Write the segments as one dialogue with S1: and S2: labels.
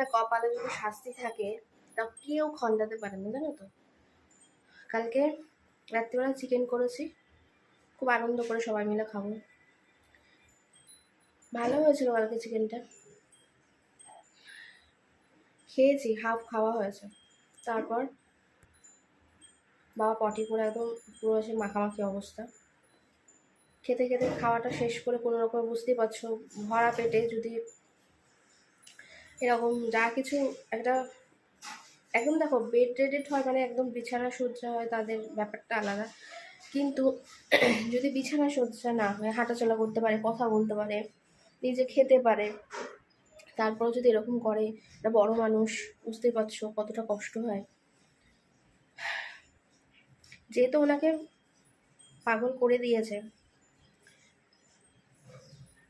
S1: না কপালে যদি শাস্তি থাকে, তা কেউ খণ্ডাতে পারে না, জানো তো? কালকে রাত্রিবেলা চিকেন করেছি, খুব আনন্দ করে সবাই মিলে খাব। ভালো হয়েছিল কালকে চিকেনটা খেয়েছি হাফ খাওয়া হয়েছে। তারপর বাবা পটি করে একদম, পুরো এসে মাখামাখি অবস্থা। খেতে খেতে খাওয়াটা শেষ করে কোনো রকম বুঝতেই পারছ, ভরা পেটে যদি এরকম যা কিছু একটা একদম দেখো বেড রেডেড হয় মানে একদম বিছানা সজ্জা হয়, তাদের ব্যাপারটা আলাদা। কিন্তু যদি বিছানা সজ্জা না হয়, হাঁটাচলা করতে পারে, কথা বলতে পারে, নিজে খেতে পারে, তারপরে যদি এরকম করে, একটা বড় মানুষ বুঝতে পারছ কতটা কষ্ট হয়। যেহেতু ওনাকে পাগল করে দিয়েছে,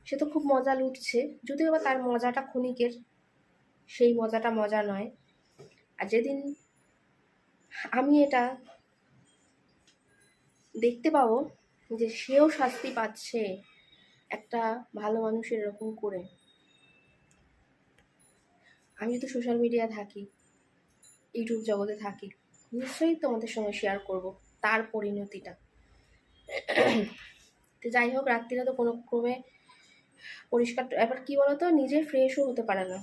S1: সে তো খুব মজা লুটছে, যদিও বা তার মজাটা ক্ষণিকের সেই মজাটা মজা নয়। আর যেদিন আমি এটা দেখতে পাবো যে সেও শাস্তি পাচ্ছে একটা ভালো মানুষের এরকম করে। আমি তো সোশ্যাল মিডিয়া থাকি ইউটিউব জগতে থাকি, নিশ্চয়ই তোমাদের সঙ্গে শেয়ার করব তার পরিণতিটা। তো যাই হোক রাত্রিরে তো কোনো ক্রমে পরিষ্কার, এবার কি বলতো, নিজে ফ্রেশও হতে পারে না।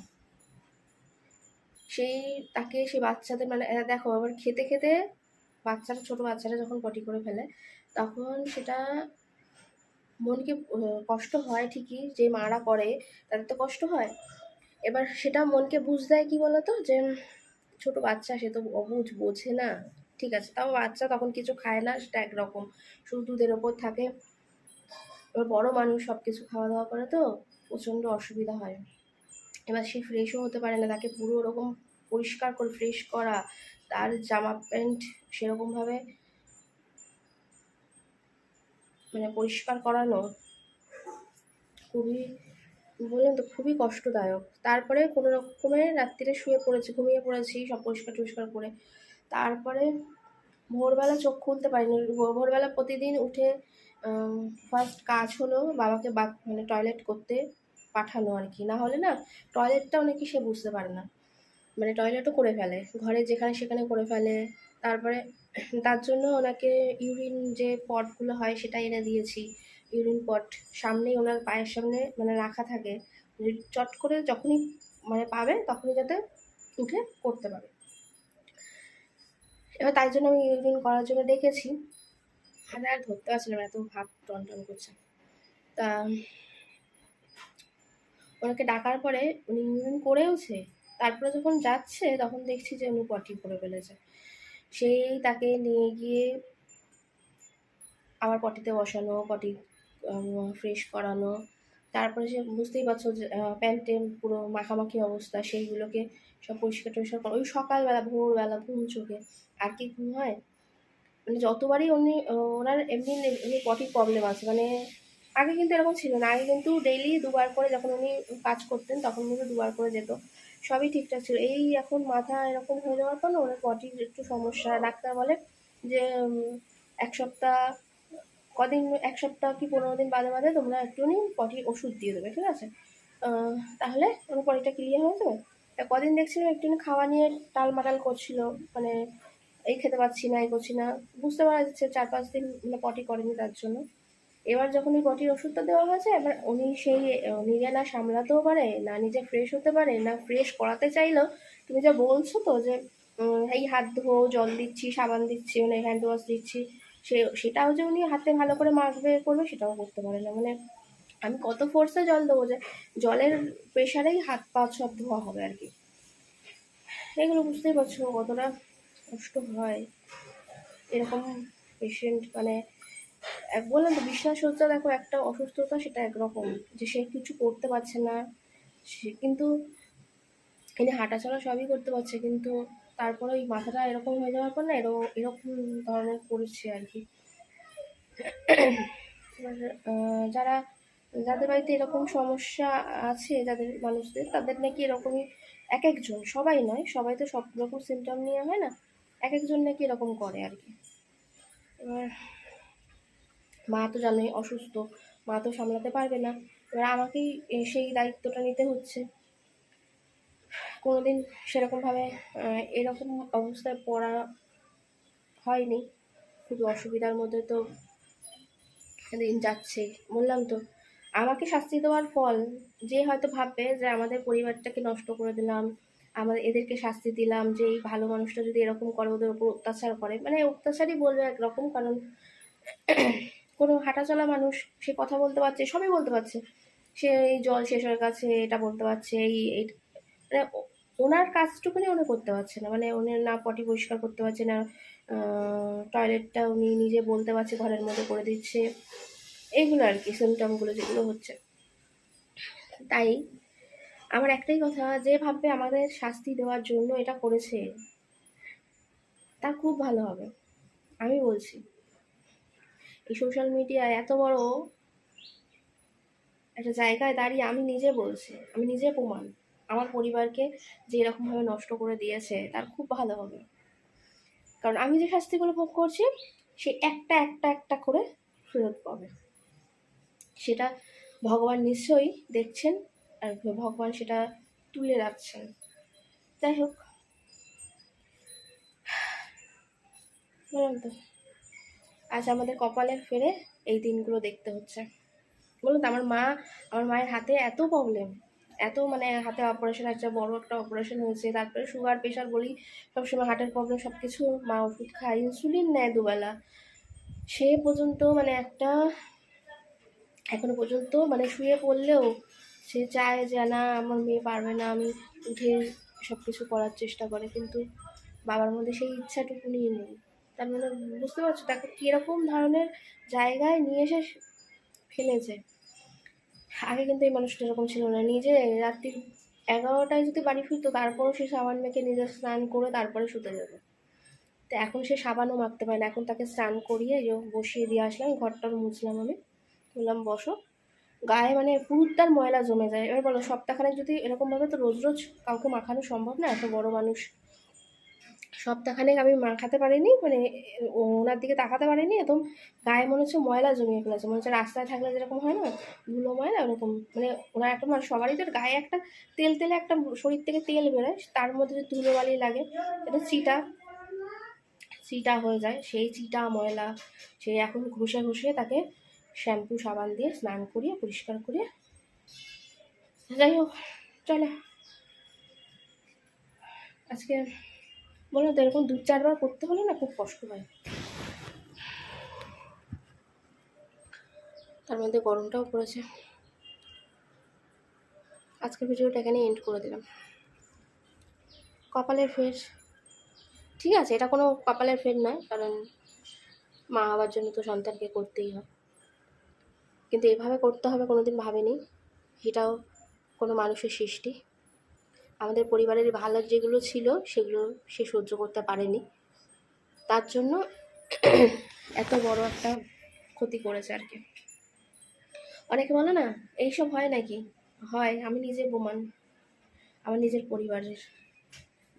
S1: সেই, তাকে সেই বাচ্চাদের মানে দেখো, আবার খেতে খেতে বাচ্চারা ছোট বাচ্চারা যখন পটি করে ফেলে, তখন সেটা মনকে কষ্ট হয় ঠিকই যে মারা করে তাদের তো কষ্ট হয়। এবার সেটা মনকে বুঝ দেয় কি বলতো? যে ছোট বাচ্চা, সে তো অবুঝ, বোঝে না। ঠিক আছে, তাও বাচ্চা তখন কিছু খায় না, সেটা একরকম। শুধু দুধের ওপর থাকে। এবার বড় মানুষ সব কিছু খাওয়া দাওয়া করে তো প্রচণ্ড অসুবিধা হয়। এবার সে ফ্রেশও হতে পারে না, তাকে পুরো ওরকম পরিষ্কার করে ফ্রেশ করা, তার জামা প্যান্ট সেরকমভাবে মানে পরিষ্কার করানো খুবই, বললাম তো খুবই কষ্টদায়ক। তারপরে কোনো রকমে রাত্রিরে শুয়ে পড়েছি, ঘুমিয়ে পড়েছি, সব পরিষ্কার টরিষ্কার করে। তারপরে ভোরবেলা চোখ খুলতে পারিনি। ভোর- ভোরবেলা প্রতিদিন উঠে ফার্স্ট কাজ হলো বাবাকে বাথ মানে টয়লেট করতে। পাঠানো আর কি। না হলে না টয়লেটটাও নাকি সে বুঝতে পারে না। মানে টয়লেটও করে ফেলে। ঘরে যেখানে সেখানে করে ফেলে। তারপরে তার জন্য ওনাকে ইউরিন যে পটগুলো হয় সেটা এনে দিয়েছি। ইউরিন পট সামনেই ওনার পায়ের সামনে মানে রাখা থাকে। চট করে যখনই মানে পাবে তখনই যাতে উঠে করতে পারে। এবার তাই জন্য আমি ইউরিন করার জন্য ডেকেছি আর ধরতে পারছিলাম না, এত হাত টন টন করছে। তা ওনাকে ডাকার পরে উনি ইউরিন করেওছে। তারপরে যখন যাচ্ছে, তখন দেখছি যে উনি পটি করে ফেলেছে। সেই তাকে নিয়ে গিয়ে আবার পটিতে বসানো, পটি ফ্রেশ করানো। তারপরে সে বুঝতেই পারছ যে প্যান্টে পুরো মাখামাখি অবস্থা, সেইগুলোকে সব পরিষ্কার টরিষ্কার করা। ওই সকালবেলা, ভোরবেলা, ঘুম চোখে। আর কি ঘুম হয়? মানে যতবারই উনি ওনার এমনি এমনি পটি প্রবলেম আছে। মানে আগে কিন্তু এরকম ছিল না। আগে কিন্তু ডেইলি দুবার করে যখন উনি কাজ করতেন, তখন কিন্তু দুবার করে যেত। সবই ঠিকঠাক ছিল। এই এখন মাথা এরকম হয়ে যাওয়ার পর না, ওনার পটির একটু সমস্যা। ডাক্তার বলে যে এক সপ্তাহ, কদিন, এক সপ্তাহ কি পনেরো দিন বাদে বাদে তোমরা একটুখানি পটির ওষুধ দিয়ে দেবে, ঠিক আছে? তাহলে ওনার পটিটা ক্লিয়ার হয়ে যাবে। তা কদিন দেখছিলাম একটুখানি খাওয়া নিয়ে টালমাটাল করছিল মানে এই খেতে পাচ্ছি না, এই করছি না। বুঝতে পারা যাচ্ছে, চার পাঁচ দিন পটি করেনি তার জন্য। এবার যখন এই পটির ওষুধটা দেওয়া হয়েছে, এবার উনি সেই নিজে না সামলাতেও পারে, না নিজে ফ্রেশ হতে পারে, না ফ্রেশ করাতে চাইলেও, তুমি যা বলছো তো যে এই হাত ধো, জল দিচ্ছি, সাবান দিচ্ছি মানে হ্যান্ড ওয়াশ দিচ্ছি, সে, সেটাও যে উনি হাতে ভালো করে মাখবে করবে, সেটাও করতে পারে না। মানে আমি কত ফোর্সে জল দেবো যে, জলের প্রেশারেই হাত পা সব ধোয়া হবে আর কি। এগুলো বুঝতেই পারছ কতটা কষ্ট হয়। এরকম পেশেন্ট মানে বললাম তো, বিশ্বাস হচ্ছে দেখো একটা অসুস্থতা সেটা একরকম, যে সে কিছু করতে পারছে না, সে কিন্তু এনে হাঁটাচলা সবই করতে পারছে, কিন্তু তারপরে ওই মাথাটা এরকম হয়ে যাওয়ার পর না এরকম এরকম ধরনের করছে আর কি। যারা, যাদের বাড়িতে এরকম সমস্যা আছে, যাদের মানুষদের, তাদের নাকি এরকমই এক একজন, সবাই নয়, সবাই তো সব রকম সিমটম নিয়ে হয় না, এক একজন নাকি এরকম করে আর কি। এবার মা তো জানোই, অসুস্থ। মা তো সামলাতে পারবে না। এবার আমাকেই সেই দায়িত্বটা নিতে হচ্ছে। কোনোদিন সেরকমভাবে এরকম অবস্থায় পড়া হয়নি। খুবই অসুবিধার মধ্যে তো দিন যাচ্ছে। বললাম তো, আমাকে শাস্তি দেওয়ার ফল যে হয়তো ভাববে যে আমাদের পরিবারটাকে নষ্ট করে দিলাম, আমাদের এদেরকে শাস্তি দিলাম, যে এই ভালো মানুষটা যদি এরকম করে, ওদের উপর অত্যাচার করে মানে অত্যাচারই বলবে একরকম, কারণ কোনো হাঁটাচলা মানুষ সে কথা বলতে পারছে, সবই বলতে পারছে। সে এই জল শেষ হয়ে গেছে এটা বলতে পারছে, এই মানে ওনার কাজটুকুনি উনি করতে পারছে না। মানে উনি না পটি পরিষ্কার করতে পারছে না টয়লেটটা উনি নিজে বলতে পারছে, ঘরের মধ্যে করে দিচ্ছে। এইগুলো আর কি সিমটমগুলো যেগুলো হচ্ছে। তাই আমার একটাই কথা, যে ভাববে আমাদের শাস্তি দেওয়ার জন্য এটা করেছে, তা খুব ভালো হবে। আমি বলছি। এই সোশ্যাল মিডিয়ায় এত বড় একটা জায়গায় দাঁড়িয়ে আমি নিজে বলছি, আমি নিজে প্রমাণ। আমার পরিবারকে যে এরকমভাবে নষ্ট করে দিয়েছে, তার খুব ভালো হবে। কারণ আমি যে শাস্তিগুলো ভোগ করছি, সে একটা একটা একটা করে ফেরত পাবে। সেটা ভগবান নিশ্চয়ই দেখছেন আর ভগবান সেটা তুলে রাখছেন যাই হোক। বললাম তো। আজ আমাদের কপালে ফেরে এই দিনগুলো দেখতে হচ্ছে। বলুন তো, আমার মা, আমার মায়ের হাতে এত প্রবলেম এত মানে হাতে অপারেশন একটা বড় একটা অপারেশন হয়েছে, তারপরে সুগার প্রেশার বলি, সবসময় হার্টের প্রবলেম সব কিছু মা ওষুধ খায় ইনসুলিন নেয় দুবেলা। সে পর্যন্ত মানে একটা, এখনও পর্যন্ত মানে শুয়ে পড়লেও সে চায় যে, না, আমার মেয়ে পারবে না, আমি উঠে সব কিছু করার চেষ্টা করে। কিন্তু বাবার মধ্যে সেই ইচ্ছাটুকুনি নেই। তার মানে বুঝতে পারছ? তাকে কীরকম ধরনের জায়গায় নিয়ে এসে ফেলেছে। আগে কিন্তু এই মানুষটা এরকম ছিল না। নিজে রাত্রি এগারোটায় যদি বাড়ি ফিরতো, তারপরও সে সাবান মেখে নিজে স্নান করে তারপরে শুতে যাবে তো এখন সে সাবানও মাখতে পারে না। এখন তাকে স্নান করিয়ে বসিয়ে দিয়ে আসলাম, ঘরটার মুছলাম আমি। বললাম, বসো। গায়ে মানে পুরুত্তার ময়লা জমে যায়। এবার বলো, সপ্তাহখানেক যদি এরকমভাবে তো রোজ রোজ কাউকে মাখানো সম্ভব না? এত বড় মানুষ সপ্তাহখানেক আমি মাখাতে পারিনি মানে ওনার দিকে তাকাতে পারিনি, একদম গায়ে মনে হচ্ছে ময়লা জমিয়ে ফেলেছে, মনে হচ্ছে রাস্তায় থাকলে যেরকম হয় না, ধুলো ময়লা ওরকম মানে ওনার একটা মানে সবারই তো গায়ে একটা তেল তেলে একটা শরীর থেকে তেল বেরোয়, তার মধ্যে যে ধুলো বালি লাগে, এটা চিটা চিটা হয়ে যায়, সেই চিটা, ময়লা, সে এখন ঘষে ঘষে তাকে শ্যাম্পু, সাবান দিয়ে স্নান করিয়ে, পরিষ্কার করিয়ে, যাই হোক, চলে। আজকে বলো তো, এরকম দু চারবার করতে হলে না খুব কষ্ট হয়। তার মধ্যে গরমটাও পড়েছে। আজকের ভিডিওটা এখানে এন্ড করে দিলাম। কপালের ফের, ঠিক আছে, এটা কোনো কপালের ফের নয়, কারণ মা হওয়ার জন্য তো সন্তানকে করতেই হয়। কিন্তু এভাবে করতে হবে কোনো কোনোদিন ভাবেনি। এটাও কোনো মানুষের সৃষ্টি। আমাদের পরিবারের ভালো যেগুলো ছিল, সেগুলো সে সহ্য করতে পারেনি। তার জন্য এত বড় একটা ক্ষতি করেছে আর কি। অনেকে বলে না, এইসব হয় নাকি? হয়, আমি নিজে প্রমাণ, আমার নিজের পরিবারের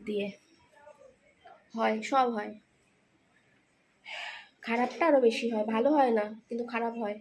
S1: দিয়ে। হয়, সব হয়। খারাপটা আরও বেশি হয়, ভালো হয় না, কিন্তু খারাপ হয়।